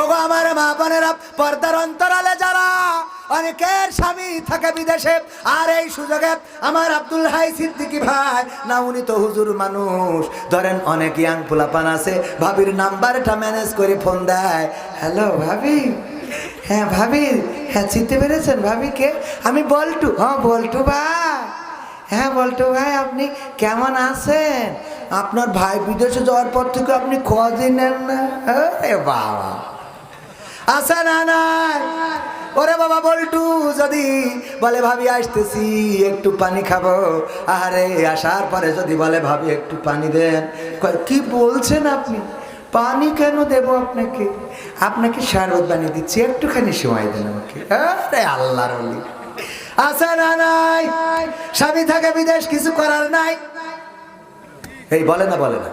ওগো আমার মা বোনেরা, পর্দার অন্তরালে যারা অনেকের স্বামী থাকে বিদেশে, আর এই সুযোগে আমার আব্দুল হাই সিদ্দিকি ভাই না উনি তো হুজুর মানুষ। ধরেন অনেক ইয়াং পোলাপান আছে, ভাবির নাম্বারটা ম্যানেজ করে ফোন দেয় হ্যালো ভাবি? হ্যাঁ ভাবি হ্যাঁ চিনতে পেরেছেন ভাবিকে আমি বল্টু হ্যাঁ বল্টু ভাই। হ্যাঁ বল্টু ভাই, আপনি কেমন আছেন? আপনার ভাই বিদেশে যাওয়ার পর থেকে আপনি খোঁজই নেন না? আরে বাবা। আসে না নাই? ওরে বাবা বল্টু, যদি বলে ভাবি আসতেছি, একটু পানি খাব। আরে আসার পরে যদি বলে ভাবি একটু পানি দেন। কি বলছেন আপনি? পানি কেন দেব আপনাকে? আপনাকে শরবত বানিয়ে দিচ্ছি, একটুখানি সময় দেন আমাকে। আরে আল্লাহর অলি। আছে না নাই? স্বামী থাকে বিদেশ, কিছু করার নাই? এই বলে না বলে না।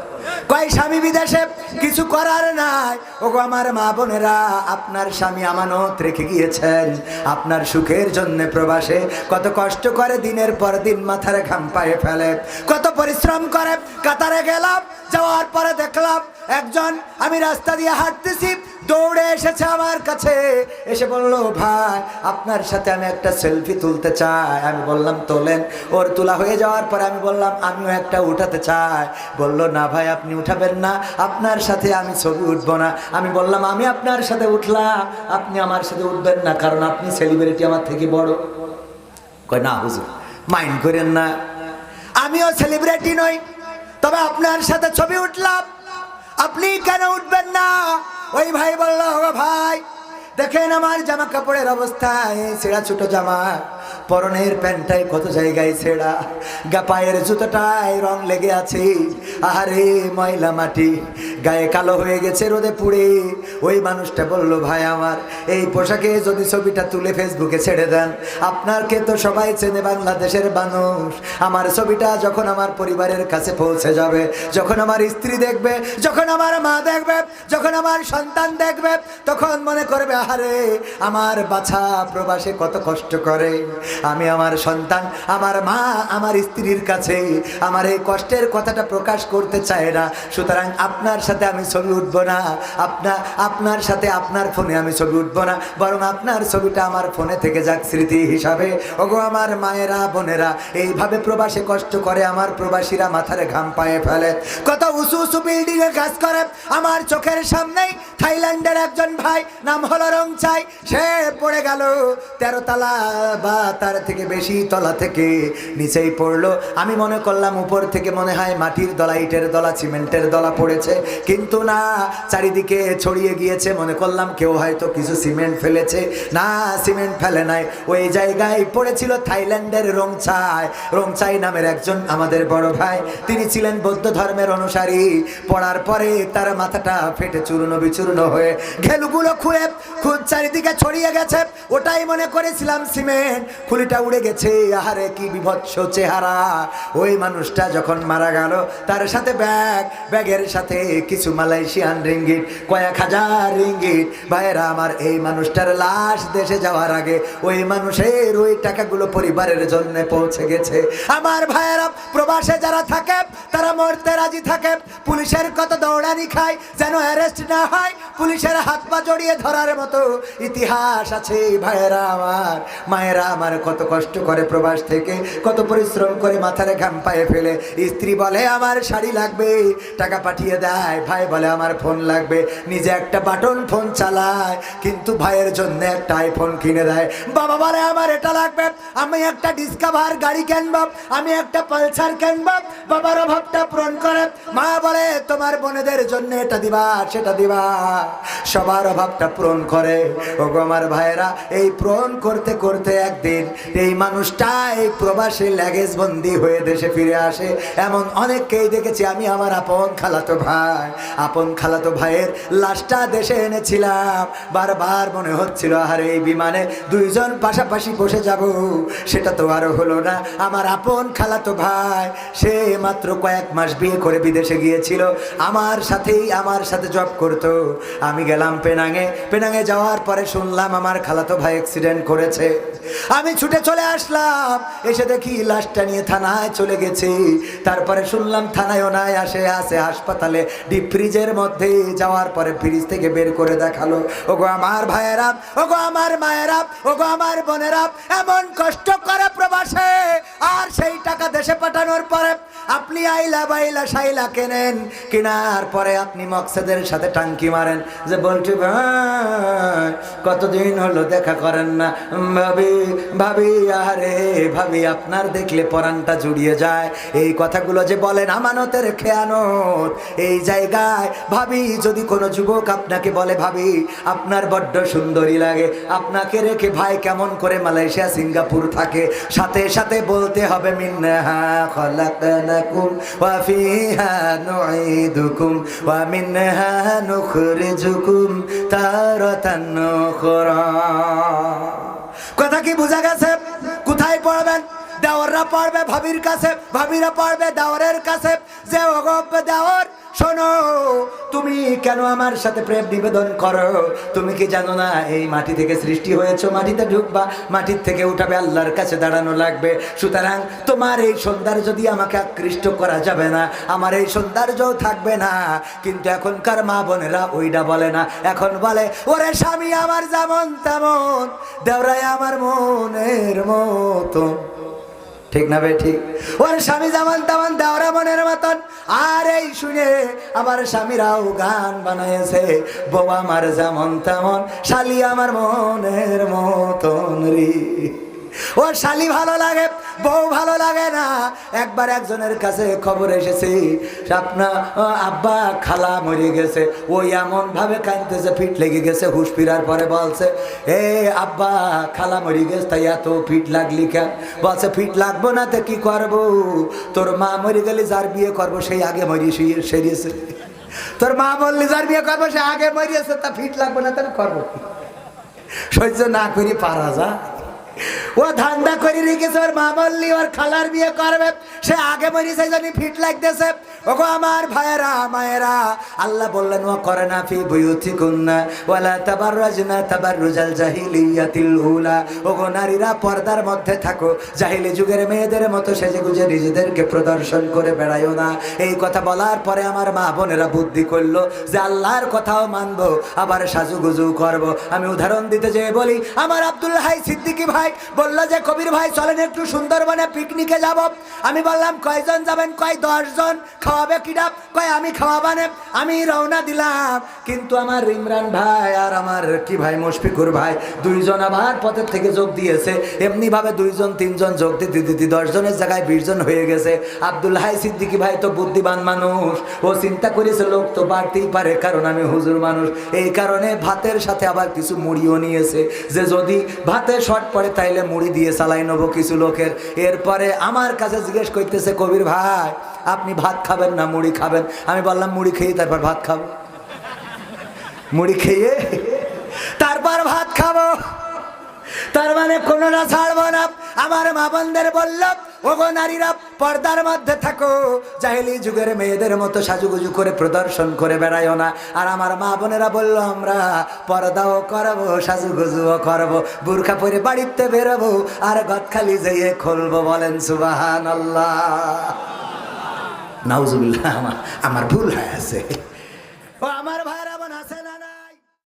কয় স্বামী বিদেশে? কিছু করার নাই। ওগো আমার মা বোনেরা, আপনার স্বামী আমানত রেখে গিয়েছেন। আপনার সুখের জন্য প্রবাসে কত কষ্ট করে দিনের পর দিন মাথার ঘাম পায়ে ফেলে। কত পরিশ্রম করে কাতারে গেলাম, যাওয়ার পরে দেখলাম একজন, আমি রাস্তা দিয়ে হাঁটতেছি দৌড়ে এসেছে আমার কাছে। এসে বলল, ভাই, আপনার সাথে আমি একটা সেলফি তুলতে চাই। আমি বললাম, তোলেন। ওর তোলা হয়ে যাওয়ার পর আমি বললাম, আমিও একটা উঠাতে চাই। বলল, না ভাই, আপনি উঠাবেন না। আপনার সাথে আমি ছবি উঠবো না। আমি বললাম, আমি আপনার সাথে উঠলাম। আপনি আমার সাথে উঠবেন না, কারণ আপনি সেলিব্রিটি আমার থেকে বড়। কয়, না, হুজুর মাইন্ড করেন না। আমিও সেলিব্রিটি নই, তবে আপনার সাথে ছবি উঠলাম। আপনি কেন উঠবেন না? ওই ভাই বলল ও ভাই, দেখেন আমার জামা কাপড়ের অবস্থা এই ছেঁড়া ছোট জামা, পরনের প্যান্টটাই কত জায়গায় ছেঁড়া গা পায়ের জুতোটায় রং লেগে আছে। আহারে, ময়লা মাটি গায়ে কালো হয়ে গেছে রোদে পুড়ে। ওই মানুষটা বলল, ভাই আমার, এই পোশাকে যদি ছবিটা তুলে ফেসবুকে ছেড়ে দেন আপনারকে তো সবাই চেনে বাংলাদেশের মানুষ। আমার ছবিটা যখন আমার পরিবারের কাছে পৌঁছে যাবে, যখন আমার স্ত্রী দেখবে, যখন আমার মা দেখবে, যখন আমার সন্তান দেখবে, তখন মনে করবে, আহারে, আমার বাছা প্রবাসে কত কষ্ট করে। আমি আমার সন্তান, আমার মা, আমার স্ত্রীর কাছে আমার এই কষ্টের কথাটা প্রকাশ করতে চায় না। সুতরাং আপনার সাথে আমি ছবি উঠব না। আপনার আপনার সাথে আপনার ফোনে আমি ছবি উঠব না। বরং আপনার ছবিটা আমার ফোনে থেকে যাক স্মৃতি হিসাবে। ওগো আমার মায়েরা, বোনেরা, এইভাবে প্রবাসে কষ্ট করে আমার প্রবাসীরা মাথারে ঘাম পায়ে ফেলে। কত উঁচু উঁচু বিল্ডিং এ কাজ করে। আমার চোখের সামনেই থাইল্যান্ডের একজন ভাই, নাম হলো রংচাই। সে পড়ে গেল তেরো তলা বা তার থেকে বেশি তলা থেকে নিচেই পড়ল। আমি মনে করলাম উপর থেকে মনে হয় মাটির দলা, ইটের দলা, সিমেন্টের দলা পড়েছে। কিন্তু না, চারিদিকে ছড়িয়ে গিয়েছে, মনে করলাম কেউ হয়তো কিছু সিমেন্ট ফেলেছে। না, সিমেন্ট ফেলে নাই, ওই জায়গায় পড়েছিল থাইল্যান্ডের রংচাই রংচাই নামের একজন আমাদের বড় ভাই, তিনি ছিলেন বৌদ্ধ ধর্মের অনুসারী। পড়ার পরে তার মাথাটা ফেটে চূর্ণ বিচূর্ণ হয়ে ঘেলুগুলো খুঁড়ে খুব চারিদিকে ছড়িয়ে গেছে। ওটাই মনে করেছিলাম সিমেন্ট। খুলিটা উড়ে গেছে, আহারে কি বিভৎস চেহারা। ওই মানুষটা যখন মারা গেল, তার সাথে ব্যাগ, ব্যাগের সাথে কিছু মালয়েশিয়ান রিঙ্গিট কয়েক হাজার রিঙ্গিট ভাইয়েরা, আমার এই মানুষটার লাশ দেশে যাওয়ার আগে ওই মানুষের ওই টাকাগুলো পরিবারের জন্য পৌঁছে গেছে। আমার ভাইয়েরা, প্রবাসে যারা থাকে, তারা মরতে রাজি থাকে। পুলিশের কত দৌড়ানি খায়, যেন অ্যারেস্ট না হয়, পুলিশের হাত পা জড়িয়ে ধরার মতো ইতিহাস আছে ভাইয়েরা আমার। মায়েরা আমার কত কষ্ট করে প্রবাস থেকে, কত পরিশ্রম করে মাথারে ঘাম পায়ে ফেলে। স্ত্রী বলে, আমার শাড়ি লাগবে, টাকা পাঠিয়ে দেয় ভাই বলে আমার ফোন লাগবে। নিজে একটা বাটন ফোন চালায়, কিন্তু ভাইয়ের জন্য একটা আইফোন কিনে দেয়। বাবা বলে, আমার এটা লাগবে। আমি একটা ডিসকাভার গাড়ি কিনব। আমি একটা পালসার কিনব। বাবার অভাবটা পূরণ করে। মা বলে, তোমার বোনেদের জন্য এটা দিবা, সেটা দিবা। সবার অভাবটা পূরণ করে। ওগো আমার ভাইয়েরা, এই পূরণ করতে করতে একদিন এই মানুষটা এই প্রবাসী ল্যাগেজ বন্দি হয়ে দেশে ফিরে আসে। এমন অনেককেই দেখেছি আমি, আমার আপন খালাতো ভাই। আপন খালাতো ভাইয়ের লাশটা দেশে এনেছিলাম। বারবার মনে হচ্ছিল আর এই বিমানে দুইজন পাশাপাশি বসে যাব। সেটা তো আরও হলো না। আমার আপন খালাতো ভাই, সে মাত্র কয়েক মাস বিয়ে করে বিদেশে গিয়েছিল। আমার সাথেই আমার সাথে জব করতো। আমি গেলাম পেনাঙে। পেনাঙে যাওয়ার পরে শুনলাম আমার খালাতো ভাই অ্যাক্সিডেন্ট করেছে। আমি ছুটে চলে আসলাম। এসে দেখি লাশটা নিয়ে থানায় চলে গেছি। তারপরে শুনলাম থানায়ও নাই, আসে আসে, হাসপাতালে ডিপ ফ্রিজের মধ্যে যাওয়ার পরে ফ্রিজ থেকে বের করে দেখাল, ওগো আমার ভাইয়েরা, ওগো আমার মায়েরা, ওগো আমার বোনেরা, এমন কষ্ট করে প্রবাসে আর সেই টাকা দেশে পাঠানোর পরে আপনি আইলা বাইলা সাইলা কেনেন? কেনার পরে আপনি মকসেদের সাথে টাঙ্কি মারেন যে বলছি, ভাই, কতদিন হলো দেখা করেন না? ভাবি ভাবি আরে ভাবি, আপনার দেখলে পরানটা জুড়িয়ে যায়। এই কথাগুলো যে বলেন আমানতের খেয়ানত, এই জায়গায়। ভাবি, যদি কোনো যুবক আপনাকে বলে, ভাবি, আপনার বড্ড সুন্দরী লাগে। আপনাকে রেখে ভাই কেমন করে মালয়েশিয়া, সিঙ্গাপুর থাকে? সাথে সাথে বলতে হবে কথা কি বোঝা গেছে? কোথায় পড়বেন? দেওয়াররা পড়বে ভাবির কাছে, ভাবিরা পড়বে দেওয়ারের কাছে। যে অগপ দেওয়ার শোনো, তুমি কেন আমার সাথে প্রেম নিবেদন করো? তুমি কি জানো না এই মাটি থেকে সৃষ্টি হয়েছো? মাটিতে ঢুকবা মাটির থেকে উঠাবে, আল্লাহর কাছে দাঁড়ানো লাগবে। সুতরাং তোমার এই সৌন্দর্য দিয়ে আমাকে আকৃষ্ট করা যাবে না। আমার এই সৌন্দর্যও থাকবে না। কিন্তু এখনকার মা বোনেরা ওইটা বলে না। এখন বলে, ওরে স্বামী, আমার যেমন তেমন, দেওরাই আমার মনের মতন ঠিক না ভাই ঠিক? ওর স্বামী যেমন তেমন দেওরা মনের মতন। আর এই শুনে আমার স্বামীরাও গান বানাইছে, বউ আমার যেমন তেমন, শালি আমার মনের মতন রে। ও শালি ভালো লাগে, বউ ভালো লাগে না। একবার একজনের কাছে খবর এসেছে আপনার আব্বা, খালা মরে গেছে। ওই এমন ভাবে কাঁদতেছে, ফিট লেগে গেছে, হুশ ফিরার পরে বলছে, এ, আব্বা, খালা মরে গেছে, তাই এত ফিট লাগলি কেন? বলছে, ফিট লাগবো না তো কি করব? তোর মা মরে গেলে যার বিয়ে করব সেই আগে মরি সেরিয়েছে তোর মা বললি, যার বিয়ে করব, সে আগে মরিয়েছে তা ফিট লাগবো না তাহলে করব সহ্য না করি, পারা যায়। ও ধান্দা করে রেখেছে ওর মা বললি ওর খালার বিয়ে করবে। সে আগে মরি সেই জন্য ফিট লাগতেছে। ওগো আমার ভাইয়েরা, মায়েরা, আল্লাহ বললেন, ও করে না ফি বুয়ুতি কুন্না ওয়ালা তাবাররাজনা তাবাররুজাল জাহিলিয়াতিল উলা। ওগো নারীরা পর্দার মধ্যে থাকো, জাহিলি যুগের মেয়েদের মতো সেজে গুজে নিজেদেরকে প্রদর্শন করে বেড়াইও না। এই কথা বলার পরে আমার মা বোনেরা বুদ্ধি করল যে আল্লাহর কথাও মানবো, আবার সাজুগুজু করব। আমি উদাহরণ দিতে যেয়ে বলি, আমার আব্দুল হাই সিদ্দিকি ভাই বলল যে, কবির ভাই, চলেন একটু সুন্দরবনে পিকনিকে যাব। আমি বললাম, কয়জন যাবেন? কয় দশজন। খাওয়াবে কিডা কয়, আমি খাওয়াবানে। আমি রওনা দিলাম। কিন্তু আমার ইমরান ভাই আর আমার কি ভাই, মুশফিকুর ভাই, দুইজন আবার পথের থেকে যোগ দিয়েছে। এমনি ভাবে দুইজন, তিনজন যোগ দিতে দিতে দশজনের জায়গায় বিশ জন হয়ে গেছে। আব্দুল হাই সিদ্দিকি ভাই তো বুদ্ধিমান মানুষ। ও চিন্তা করেছে, লোক তো বাড়তেই পারে, কারণ আমি হুজুর মানুষ। এই কারণে ভাতের সাথে আবার কিছু মুড়িও নিয়েছে। যে যদি ভাতে শর্ট পড়ে তাইলে মুড়ি দিয়ে চালাই নেব কিছু লোকের। এরপরে আমার কাছে জিজ্ঞেস করতেছে, কবির ভাই, আপনি ভাত খাবেন না মুড়ি খাবেন? আমি বললাম, মুড়ি খেয়ে তারপর ভাত খাব। মুড়ি খেয়ে তারপর ভাত খাব। তার মানে কোনোটা ছাড়বো না। আমার মা বোনদের বলল, ওগো নারীরা, পর্দার মধ্যে থাকো। জাহেলি যুগের মেয়েদের মতো সাজুগুজু করে প্রদর্শন করে বেড়াইও না। আর আমার মা বোনেরা বলল, আমরা পর্দাও করব, সাজুগুজুও করব, বুরখা পরে বাড়িতে বেরোবো আর গদখালি যেয়ে খুলবো। বলেন সুবাহান আল্লাহ নাউজুবিল্লাহ আমার ভুল হয়ে আছে।